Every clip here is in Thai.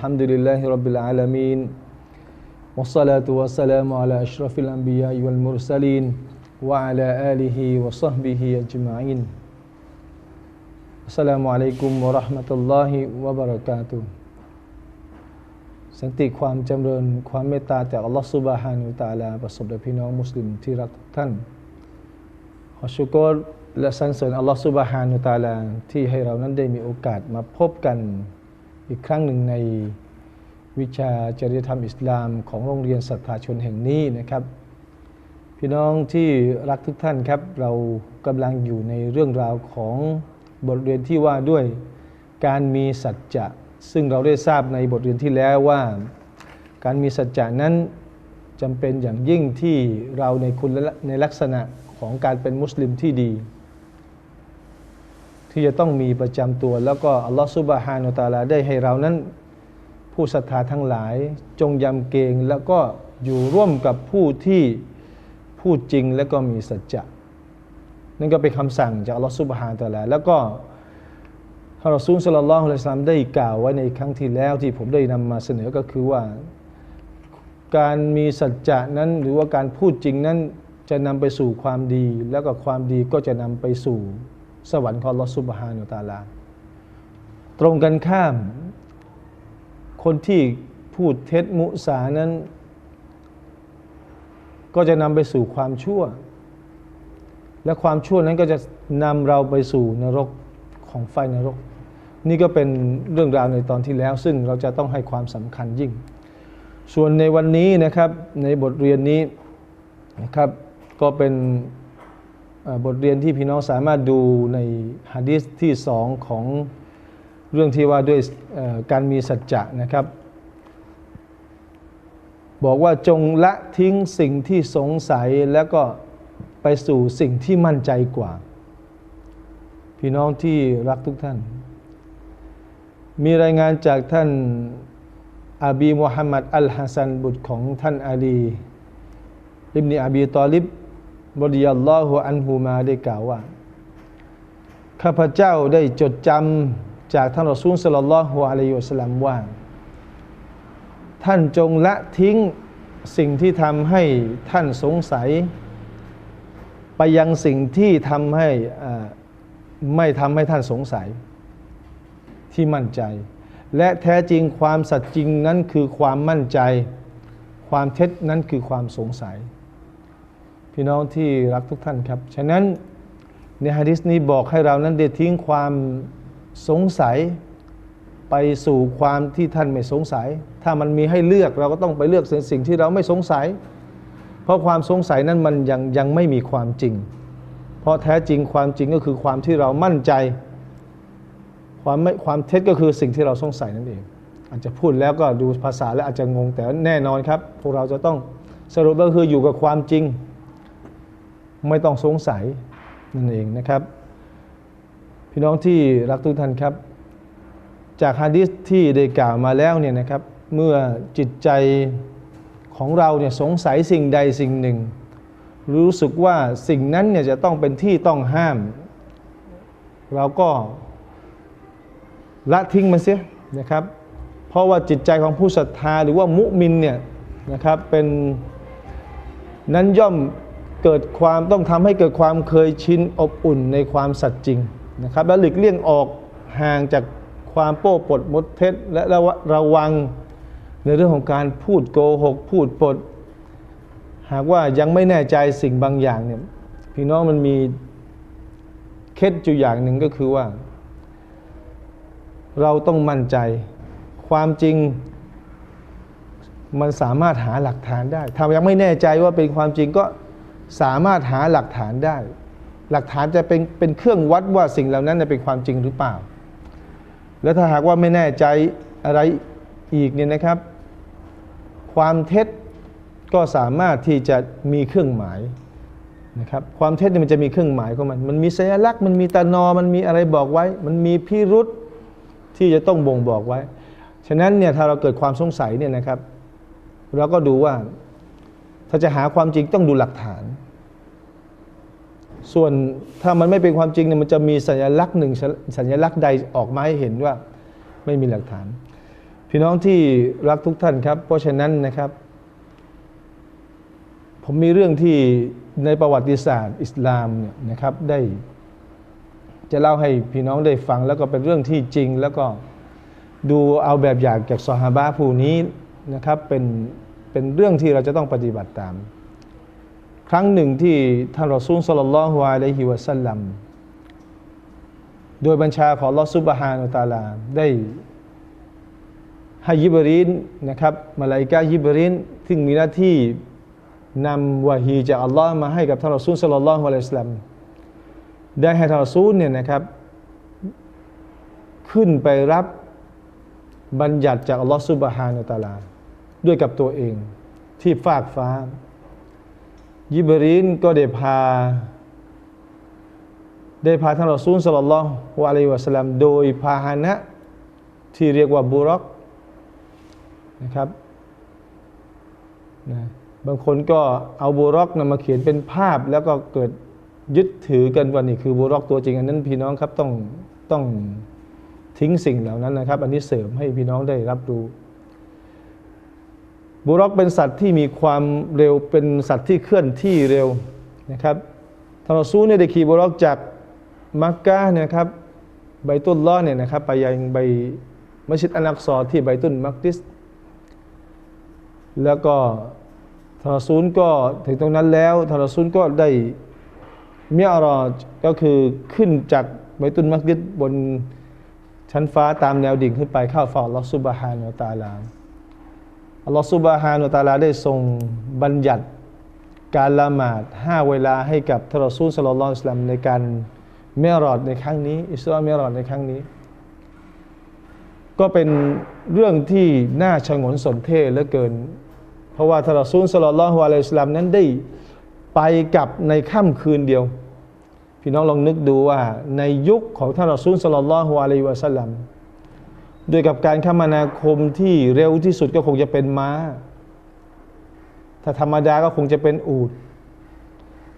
الحمد لله رب العالمين والصلاة والسلام على أشرف الأنبياء والمرسلين وعلى آله وصحبه أجمعين السلام عليكم ورحمة الله وبركاته สันติความจำเริญความเมตตาจากอัลลอฮฺซุบฮานุตะอาลาประสบแด่พี่น้องมุสลิมที่รักทุกท่าน ขอชุกรและสรรเสริญอัลลอฮฺซุบฮานุตะอาลาที่ให้เรานั้นได้มีโอกาสมาพบกัน อีกครั้งหนึ่งในวิชาจริยธรรมอิสลามของโรงเรียนศรัทธาชนแห่งนี้นะครับ พี่น้องที่รักทุกท่านครับ เรากำลังอยู่ในเรื่องราวของบทเรียนที่ว่าด้วยการมีสัจจะ ซึ่งเราได้ทราบในบทเรียนที่แล้วว่า การมีสัจจะนั้นจำเป็นอย่างยิ่งที่เราในคุณในลักษณะของการเป็นมุสลิมที่ดี ที่จะต้องมีประจำตัว แล้วก็อัลลอฮฺซุบฮานุตาลาได้ให้เรานั้น ผู้ศรัทธาทั้งหลายจงยำเกรงแล้วก็อยู่ร่วมกับผู้ที่พูดจริงและก็มีสัจจะนั่นก็เป็นคำสั่งจากอัลลอฮฺซุบฮานุตาลาแล้วก็ท่ารอซูลสลลัลอฮุอะลัยซัมได้กล่าวไว้ในครั้งที่แล้วที่ผมได้นำมาเสนอก็คือว่า การมีสัจจะนั้นหรือว่าการพูดจริงนั้นจะนำไปสู่ความดี แล้วก็ความดีก็จะนำไปสู่ สวรรค์ของลอฮฺซุบฮานุตาลา ตรงกันข้าม คนที่พูดเท็จมุสานั้น ก็จะนำไปสู่ความชั่ว และความชั่วนั้นก็จะนำเราไปสู่นรกของไฟนรก นี่ก็เป็นเรื่องราวในตอนที่แล้ว ซึ่งเราจะต้องให้ความสำคัญยิ่ง ส่วนในวันนี้นะครับในบทเรียนนี้นะครับก็เป็น บทเรียนที่พี่น้องสามารถดูในฮะดีษที่สองของเรื่องที่ว่าด้วยการมีสัจจะนะครับ บอกว่าจงละทิ้งสิ่งที่สงสัยแล้วก็ไปสู่สิ่งที่มั่นใจกว่า พี่น้องที่รักทุกท่าน มีรายงานจากท่านอาบีมุฮัมมัดอัลฮัสซันบุตรของท่านอาลีอิบนีอาบีตอลิบ บริยัลลอฮุอันฮูมาได้กล่าวว่า ข้าพเจ้าได้จดจำจากท่านรอซูลสลลัลลอฮุอะลัยฮิวสลัมว่า ท่านจงละทิ้งสิ่งที่ทำให้ท่านสงสัย ไปยังสิ่งที่ทำให้ไม่ทำให้ท่านสงสัย ที่มั่นใจ และแท้จริงความสัจจริงนั้นคือความมั่นใจ ความเท็จนั้นคือความสงสัย พี่น้องที่รักทุกท่านครับ ฉะนั้นในฮะดิษนี้บอกให้เรานั้นได้ทิ้งความสงสัยไปสู่ความที่ท่านไม่สงสัย ถ้ามันมีให้เลือกเราก็ต้องไปเลือกสิ่งที่เราไม่สงสัย เพราะความสงสัยนั้นมันยังยังไม่มีความจริง เพราะแท้จริงความจริงก็คือความที่เรามั่นใจ ความไม่ความเท็จก็คือสิ่งที่เราสงสัยนั่นเอง อาจจะพูดแล้วก็ดูภาษาแล้วอาจจะงงแต่แน่นอนครับ พวกเราจะต้องสรุปก็คืออยู่กับความจริง ไม่ต้องสงสัยนั่นเองนะครับ พี่น้องที่รักทุกท่านครับ จากฮะดิษที่ได้กล่าวมาแล้วเนี่ยนะครับ เมื่อจิตใจของเราเนี่ยสงสัยสิ่งใดสิ่งหนึ่ง รู้สึกว่าสิ่งนั้นเนี่ยจะต้องเป็นที่ต้องห้าม เราก็ละทิ้งมันเสียนะครับ เพราะว่าจิตใจของผู้ศรัทธาหรือว่ามุมินเนี่ยนะครับเป็นนั้นย่อม เกิดความต้องทำให้เกิดความเคยชินอบอุ่นในความสัตย์จริงนะครับและหลีกเลี่ยงออกห่างจากความโป้ปดมดเท็จและระวังในเรื่องของการพูดโกหก พูดปด หากว่ายังไม่แน่ใจสิ่งบางอย่างเนี่ยพี่น้องมันมีเคล็ดอยู่อย่างหนึ่งก็คือว่า เราต้องมั่นใจ ความจริงมันสามารถหาหลักฐานได้ถ้ายังไม่แน่ใจว่าเป็นความจริงก็ สามารถหาหลักฐานได้ หลักฐานจะเป็นเป็นเครื่องวัดว่าสิ่งเหล่านั้นเป็นความจริงหรือเปล่า แล้วถ้าหากว่าไม่แน่ใจอะไรอีกเนี่ยนะครับ ความเท็จก็สามารถที่จะมีเครื่องหมายนะครับความเท็จเนี่ยมันจะมีเครื่องหมายของมัน มันมีสัญลักษณ์มันมีตานอมันมีอะไรบอกไว้ มันมีพิรุษที่จะต้องบ่งบอกไว้ ฉะนั้นเนี่ยถ้าเราเกิดความสงสัยเนี่ยนะครับ เราก็ดูว่า ถ้าจะหาความจริงต้องดูหลักฐาน ส่วนถ้ามันไม่เป็นความจริงเนี่ยมันจะมีสัญลักษณ์หนึ่งสัญลักษณ์ใดออกมาให้เห็นว่าไม่มีหลักฐาน พี่น้องที่รักทุกท่านครับ เพราะฉะนั้นนะครับ ผมมีเรื่องที่ในประวัติศาสตร์อิสลามเนี่ยนะครับได้ จะเล่าให้พี่น้องได้ฟังแล้วก็เป็นเรื่องที่จริง แล้วก็ดูเอาแบบอย่างจากซอฮาบะผู้นี้นะครับเป็นเป็นเรื่องที่เราจะต้องปฏิบัติตาม ครั้งหนึ่งที่ท่านรอซูลสัลลัลลอฮุอะลัยฮิวะสัลลัมโดยบัญชาของลอสุบฮานุตาลาได้ให้ยิบรีนนะครับมาลาอิกะยิบรีนซึ่งมีหน้าที่นำวะฮีจากอัลลอฮ์มาให้กับท่านรอซูลสัลลัลลอฮุอะลัยฮิวะสัลลัมได้ให้ท่านรอซูลเนี่ยนะครับขึ้นไปรับบัญญัติจากอัลลอฮ์ซุบฮานุตาลา ด้วยกับตัวเองที่ฟากฟ้า ยิบรีนก็ได้พา ได้พาท่านรอซูลสัลลัลลอฮุอะลัยฮิวะสัลลัมโดยพาหนะที่เรียกว่าบุรอกนะครับนะบางคนก็เอาบุรอกนะมาเขียนเป็นภาพแล้วก็เกิดยึดถือกันว่านี่คือบุรอกตัวจริงอันนั้นพี่น้องครับต้องต้องทิ้งสิ่งเหล่านั้นนะครับ อันนี้เสริมให้พี่น้องได้รับรู้ บุรอกเป็นสัตว์ที่มีความเร็วเป็นสัตว์ที่เคลื่อนที่เร็วนะครับท่านรอซูเนี่ยได้ขี่บุรอกจากมักกะเนี่ยนะครับใบตุลล้อเนี่ยนะครับไปยังใบมัสยิดอันักซอที่ใบตุนมักดิส แล้วก็ทารอซูลก็ถึงตรงนั้นแล้วทารอซูลก็ได้เมียรอจก็คือขึ้นจากใบตุนมักดิสบนชั้นฟ้าตามแนวดิ่งขึ้นไปเข้าฝ้าลอฮฺซุบฮานะฮูวะตาลา อัลลอฮฺซุบฮานุตาลาได้ทรงบัญญัติการละหมาดห้าเวลาให้กับทรอซูลสลลลลอฮุอะลัยฮิวะสัลลัมในการเมรอดในครั้งนี้ อิสราเมรอดในครั้งนี้ ก็เป็นเรื่องที่น่าชงนสนเท่เหลือเกิน เพราะว่าทรอซูลสลลลลอฮุอะลัยสลัมนั้นได้ไปกับในค่ำคืนเดียว พี่น้องลองนึกดูว่าในยุคของท่านรอซูลสลลลลอฮุอะลัยวะสัลลัม ด้วยกับการคมนาคมที่เร็วที่สุดก็คงจะเป็นม้า ถ้าธรรมดาก็คงจะเป็นอูฐ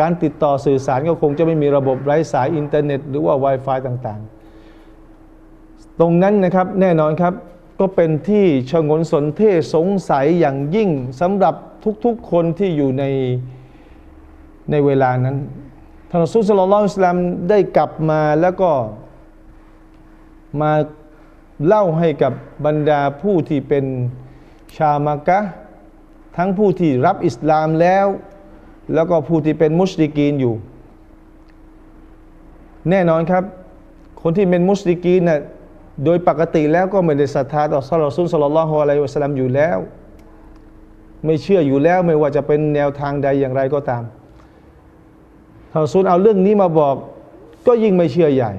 การติดต่อสื่อสารก็คงจะไม่มีระบบไร้สายอินเทอร์เน็ต หรือว่า Wi-Fi ต่างๆ ตรงนั้นนะครับแน่นอนครับก็เป็นที่ชงนสนเทศสงสัยอย่างยิ่งสำหรับทุกๆคนที่อยู่ในในเวลานั้นท่านรอซูลสลลัลอฮุสลลัมได้กลับมาแล้วก็มา เล่าให้กับบรรดาผู้ที่เป็นชาวมักกะทั้งผู้ที่รับอิสลามแล้ว แล้วก็ผู้ที่เป็นมุชริกีนอยู่ แน่นอนครับ คนที่เป็นมุชริกีนน่ะโดยปกติแล้วก็ไม่ได้ศรัทธาต่อสัลลัลซุลสลลัลลอฮุอะลัยฮิวะสัลลัมอยู่แล้ว ไม่เชื่ออยู่แล้วไม่ว่าจะเป็นแนวทางใดอย่างไรก็ตามทานรอซูลเอาเรื่องนี้มาบอก ก็ยิ่งไม่เชื่อใหญ่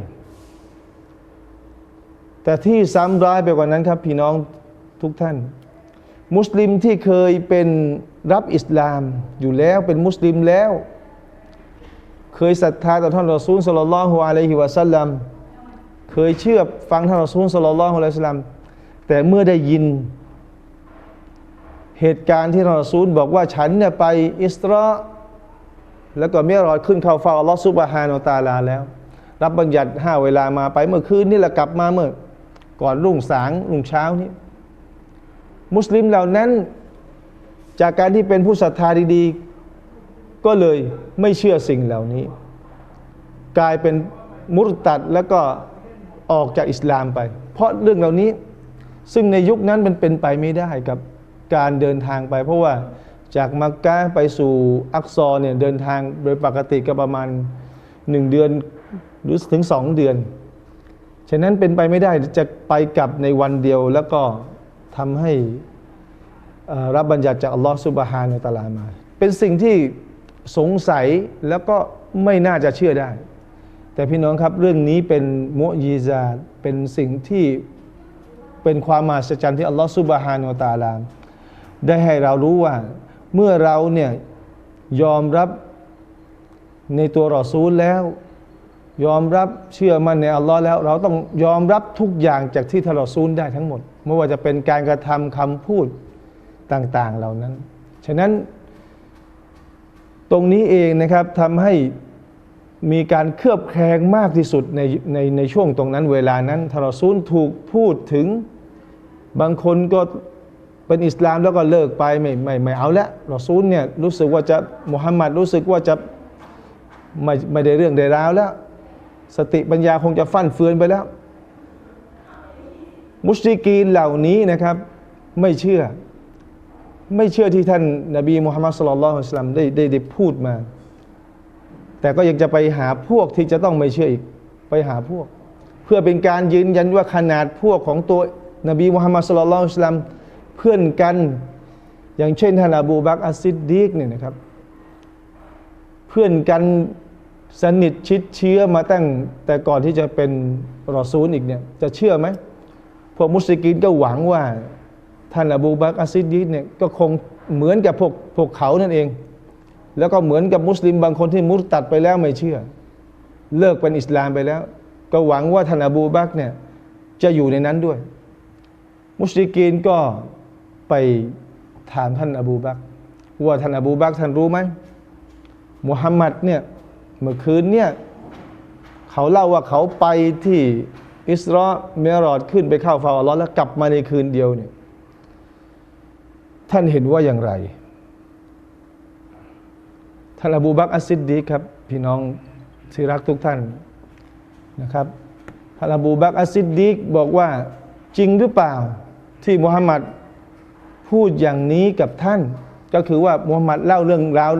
แต่ที่ซ้ำร้ายไปกว่านั้นครับ พี่น้องทุกท่าน มุสลิมที่เคยเป็นรับอิสลามอยู่แล้วเป็นมุสลิมแล้ว เคยศรัทธาต่อท่านรอซูลสลลัลลอฮุอะลัยฮิวะสัลลัมเคยเชื่อฟังท่านรอซูลสลลัลลอฮุอะลัยฮิวะสัลลัมแต่เมื่อได้ยิน เหตุการณ์ที่ท่านรอซูลบอกว่าฉันเนี่ยไปอิสราแล้วก็เมียรอดขึ้นเข้าเฝ้าอัลลอฮฺซุบฮานอตาลาแล้ว รับบัญญัติห้าเวลามาไปเมื่อคืนนี่แหละกลับมาเมื่อ ก่อนรุ่งสางรุ่งเช้านี้มุสลิมเหล่านั้น จากการที่เป็นผู้ศรัทธาดีๆ ก็เลยไม่เชื่อสิ่งเหล่านี้ กลายเป็นมุรตัดแล้วก็ออกจากอิสลามไป เพราะเรื่องเหล่านี้ซึ่งในยุคนั้นมันเป็นไปไม่ได้กับการเดินทางไป เพราะว่าจากมักกะไปสู่อักซอเนี่ยเดินทางโดยปกติก็ประมาณหนึ่งเดือนหรือถึงสองเดือน ฉะนั้นเป็นไปไม่ได้จะไปกลับในวันเดียวแล้วก็ทำให้รับบัญญัติจากอัลลอฮฺสุบฮานาตะลามา เป็นสิ่งที่สงสัยแล้วก็ไม่น่าจะเชื่อได้ แต่พี่น้องครับเรื่องนี้เป็นมุยีซาเป็นสิ่งที่เป็นความมหัศจรรย์ที่อัลลอฮฺสุบฮานาตะลาได้ให้เรารู้ว่าเมื่อเราเนี่ยยอมรับในตัวรอซูลแล้ว ยอมรับเชื่อมั่นในอัลลอฮ์แล้ว เราต้องยอมรับทุกอย่างจากที่ทารอซูลได้ทั้งหมด ไม่ว่าจะเป็นการกระทำคำพูดต่าง ๆ เหล่านั้น ฉะนั้นตรงนี้เองนะครับทำให้มีการเคลือบแคลงมากที่สุดในในในช่วงตรงนั้นเวลานั้นทารอซูลถูกพูดถึงบางคนก็เป็นอิสลามแล้วก็เลิกไปไม่ไม่ไม่เอาละรอซูลเนี่ยรู้สึกว่าจะมุฮัมมัดรู้สึกว่าจะไม่ไม่ได้เรื่องได้ราวแล้ว สติปัญญาคงจะฟั่นเฟือนไปแล้ว มุชริกีนเหล่านี้นะครับ ไม่เชื่อ ไม่เชื่อที่ท่านนบีมุฮัมมัดสุลลัลลอฮุอะลัยฮิวะสัลลัมได้ได้ได้พูดมา แต่ก็ยังจะไปหาพวกที่จะต้องไม่เชื่ออีกไปหาพวก เพื่อเป็นการยืนยันว่าขนาดพวกของตัวนบีมุฮัมมัดสุลลัลลอฮุอะลัยฮิวะสัลลัมเพื่อนกันอย่างเช่นท่านอบูบักอัสซิดดีกเนี่ยนะครับ เพื่อนกัน สนิทชิดเชื้อมาตั้งแต่ก่อนที่จะเป็นรอซูลอีกเนี่ยจะเชื่อไหมพวกมุสลิมก็หวังว่า ท่านอบูบักอัสซิดดีกเนี่ยก็คงเหมือนกับพวกพวกเขานั่นเอง แล้วก็เหมือนกับมุสลิมบางคนที่มุตตัดไปแล้วไม่เชื่อ เลิกเป็นอิสลามไปแล้ว ก็หวังว่าท่านอบูบักเนี่ยจะอยู่ในนั้นด้วย มุสลิกีนก็ไปถามท่านอบูบักว่าท่านอบูบักท่านรู้ไหมมุฮัมมัดเนี่ย เมื่อคืนเนี่ยเขาเล่าว่าเขาไปที่อิสราเมรอดขึ้นไปเข้าเฝ้าอัลลอฮ์แล้วกลับมาในคืนเดียวเนี่ยท่านเห็นว่าอย่างไรท่านอบูบักอัสซิดดีครับ พี่น้องที่รักทุกท่านนะครับท่านอบูบักอัสซิดดีบอกว่าจริงหรือเปล่าที่มุฮัมมัดพูดอย่างนี้กับท่าน ก็คือว่ามุฮัมมัดเล่าเรื่องราว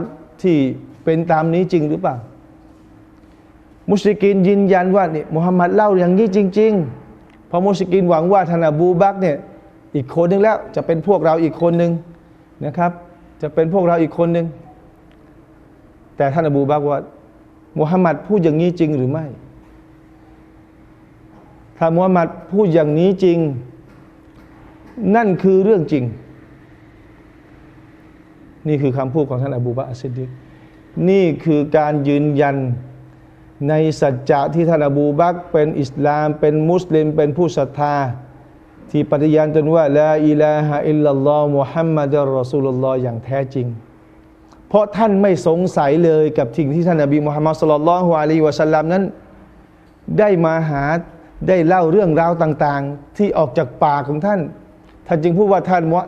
ที่เป็นตามนี้จริงหรือเปล่า มุสลิกินยืนยันว่านี่มุฮัมมัดเล่าอย่างนี้จริง ๆ เพราะมุสลิกินหวังว่าท่านอบูบักเนี่ยอีกคนหนึ่งแล้วจะเป็นพวกเราอีกคนหนึ่งนะครับ จะเป็นพวกเราอีกคนหนึ่งแต่ท่านอบูบักว่ามุฮัมมัดพูดอย่างนี้จริงหรือไม่ ถ้ามุฮัมมัดพูดอย่างนี้จริง นั่นคือเรื่องจริง นี่คือคำพูดของท่านอบูบักอัสซิดดิกนี่คือการยืนยัน ในสัจจะที่ท่านอบูบักเป็นอิสลาม เป็นมุสลิม เป็นผู้ศรัทธา ที่ปฏิญาณตนว่าลาอิลาฮะอิลลัลลอฮ์มุฮัมมัดรอสูลุลลอฮ์อย่างแท้จริง เพราะท่านไม่สงสัยเลยกับสิ่งที่ท่านนบีมุฮัมมัดสุลลัลลอฮุอะลัยฮิวะสัลลัมนั้น ได้มาหาได้เล่าเรื่องราวต่างๆ ที่ออกจากปากของท่าน ท่านจึงพูดว่าท่านมุ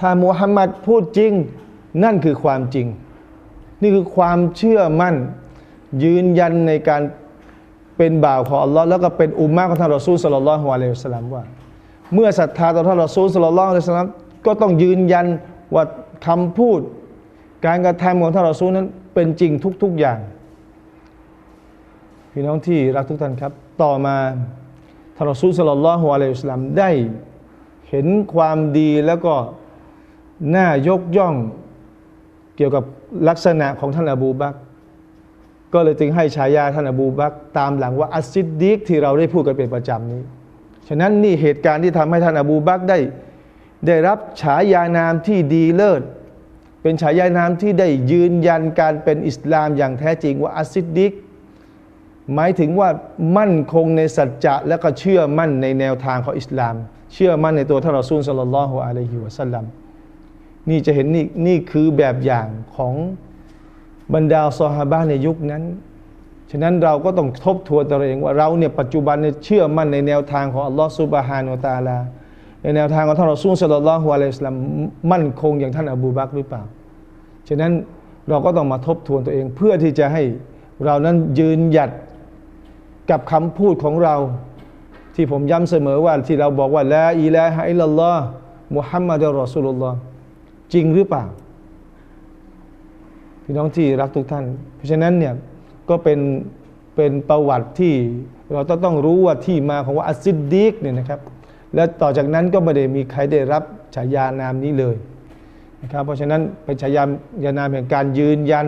ถ้ามุฮัมมัดพูดจริง นั่นคือความจริง นี่คือความเชื่อมั่น ยืนยันในการเป็นบ่าวของอัลลอฮ์แล้วก็เป็นอุมมะของท่านรอซูลสลลัลลอฮุอะลัยฮิสลลัมว่า เมื่อศรัทธาต่อท่านรอซูลสลลัลลอฮุอะลัยฮิสลลัมก็ต้องยืนยันว่าคำพูด การกระทำของท่านรอซูลนั้นเป็นจริงทุก ๆอย่าง พี่น้องที่รักทุกท่านครับ ต่อมาท่านรอซูลสลลัลลอฮุอะลัยฮิสลลัมได้เห็นความดีแล้วก็น่ายกย่องเกี่ยวกับลักษณะของท่านอบูบักร ก็เลยจึงให้ฉายาท่านอบูบักตามหลังว่าอัสซิดดีกที่เราได้พูดกันเป็นประจำนี้ ฉะนั้นนี่เหตุการณ์ที่ทำให้ท่านอบูบักได้ ได้รับฉายานามที่ดีเลิศ เป็นฉายานามที่ได้ยืนยันการเป็นอิสลามอย่างแท้จริงว่าอัสซิดดิกหมายถึงว่ามั่นคงในสัจจะและก็เชื่อมั่นในแนวทางของอิสลาม เชื่อมั่นในตัวท่านรอซูลสัลลัลลอฮุอะลัยฮิวะสัลลัมนี่จะเห็นนี่นี่คือแบบอย่างของ บรรดาซอฮาบะในยุคนั้น ฉะนั้นเราก็ต้องทบทวนตัวเองว่าเราเนี่ยปัจจุบันเนี่ยเชื่อมั่นในแนวทางของอัลลอฮฺซุบฮานุตาลา ในแนวทางของท่านรอซูลสัลลัลลอฮุอะลัยฮิสลลัมมั่นคงอย่างท่านอบูบักหรือเปล่า ฉะนั้นเราก็ต้องมาทบทวนตัวเองเพื่อที่จะให้เรานั้นยืนหยัดกับคำพูดของเรา ที่ผมย้ำเสมอว่าที่เราบอกว่าละอิลาฮะอิลลัลลอฮ์มุฮัมมัดรอสูลุลลอฮ์จริงหรือเปล่า พี่น้องที่รักทุกท่าน เพราะฉะนั้นเนี่ยก็เป็นเป็นประวัติที่เราต้องต้องรู้ว่าที่มาของว่าอัสซิดดีกเนี่ยนะครับ และต่อจากนั้นก็ไม่ได้มีใครได้รับฉายานามนี้เลยนะครับเพราะฉะนั้นเป็นฉายานามแห่งการยืนยัน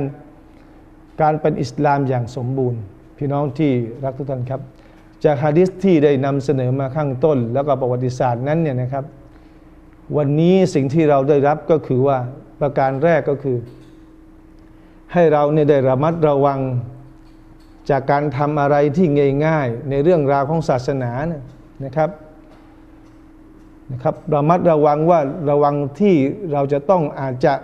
การเป็นอิสลามอย่างสมบูรณ์ พี่น้องที่รักทุกท่านครับ จากฮะดิษที่ได้นำเสนอมาข้างต้น แล้วก็ประวัติศาสตร์นั้นเนี่ยนะครับ วันนี้สิ่งที่เราได้รับก็คือว่าประการแรกก็คือ ให้เราเนี่ยได้ระมัดระวังจากการทำอะไรที่ง่ายๆ ในเรื่องราวของศาสนาเนี่ยนะครับนะครับระมัดระวังว่าระวังที่เราจะต้องอาจจะ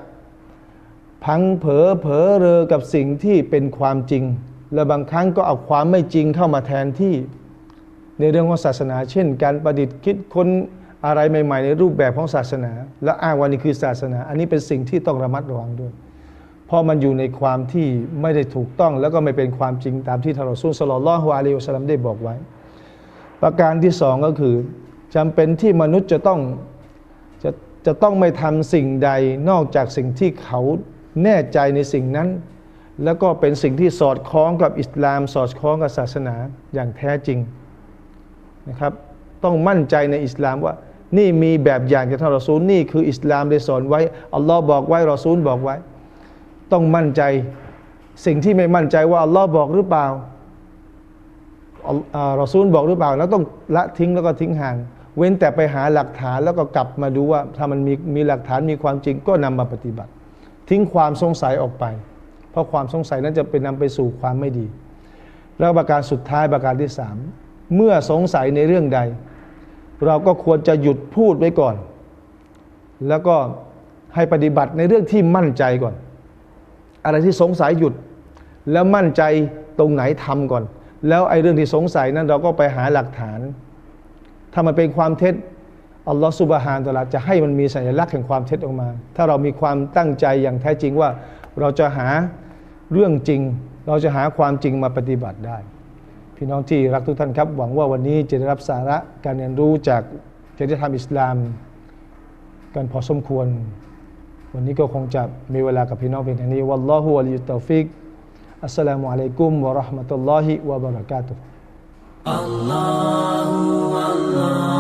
พังเผลอเผลอเรอกับสิ่งที่เป็นความจริง และบางครั้งก็เอาความไม่จริงเข้ามาแทนที่ ในเรื่องของศาสนา เช่น การประดิษฐ์คิดค้นอะไรใหม่ ๆ ในรูปแบบของศาสนา และอ้างว่านี่คือศาสนา อันนี้เป็นสิ่งที่ต้องระมัดระวังด้วย เพราะมันอยู่ในความที่ไม่ได้ถูกต้อง แล้วก็ไม่เป็นความจริงตามที่ทารอซูลสลลลลอฮุอะลัยฮิวสลลัมได้บอกไว้ ประการที่สองก็คือจำเป็นที่มนุษย์จะต้องจะจะต้องไม่ทำสิ่งใดนอกจากสิ่งที่เขาแน่ใจในสิ่งนั้น แล้วก็เป็นสิ่งที่สอดคล้องกับอิสลาม สอดคล้องกับศาสนาอย่างแท้จริงนะครับต้องมั่นใจในอิสลามว่า นี่มีแบบอย่างจากท่านรอซูลนี่คืออิสลามได้สอนไว้อัลลอฮ์บอกไว้รอซูลบอกไว้ ต้องมั่นใจ สิ่งที่ไม่มั่นใจว่าอัลลอฮ์บอกหรือเปล่าอัลอ่ารอซูลบอกหรือเปล่า แล้วต้องละทิ้งแล้วก็ทิ้งห่าง เว้นแต่ไปหาหลักฐานแล้วก็กลับมาดูว่าถ้ามันมีมีหลักฐานมีความจริงก็นำมาปฏิบัติ ทิ้งความสงสัยออกไป เพราะความสงสัยนั้นจะเป็นนำไปสู่ความไม่ดี แล้วประการสุดท้ายประการที่สามเมื่อสงสัยในเรื่องใด เราก็ควรจะหยุดพูดไว้ก่อน แล้วก็ให้ปฏิบัติในเรื่องที่มั่นใจก่อน อะไรที่สงสัยหยุด แล้วมั่นใจตรงไหนทำก่อน แล้วไอ้เรื่องที่สงสัยนั้นเราก็ไปหาหลักฐาน ถ้ามันเป็นความเท็จอัลลอฮฺสุบฮานตะลาจะให้มันมีสัญลักษณ์แห่งความเท็จออกมา ถ้าเรามีความตั้งใจอย่างแท้จริงว่าเราจะหาเรื่องจริง เราจะหาความจริงมาปฏิบัติได้ พี่น้องที่รักทุกท่านครับ หวังว่าวันนี้จะได้รับสาระการเรียนรู้จากจริยธรรมอิสลาม กันพอสมควร วันนี้ก็คงจะมีเวลากับพี่น้องเพียงเท่านี้วัลลอฮุวะลิยุตตอฟิกอัสสลามุอะลัยกุมวะเราะห์มะตุลลอฮิวะบะเราะกาตุฮ์อัลลอฮุอัลลอฮ์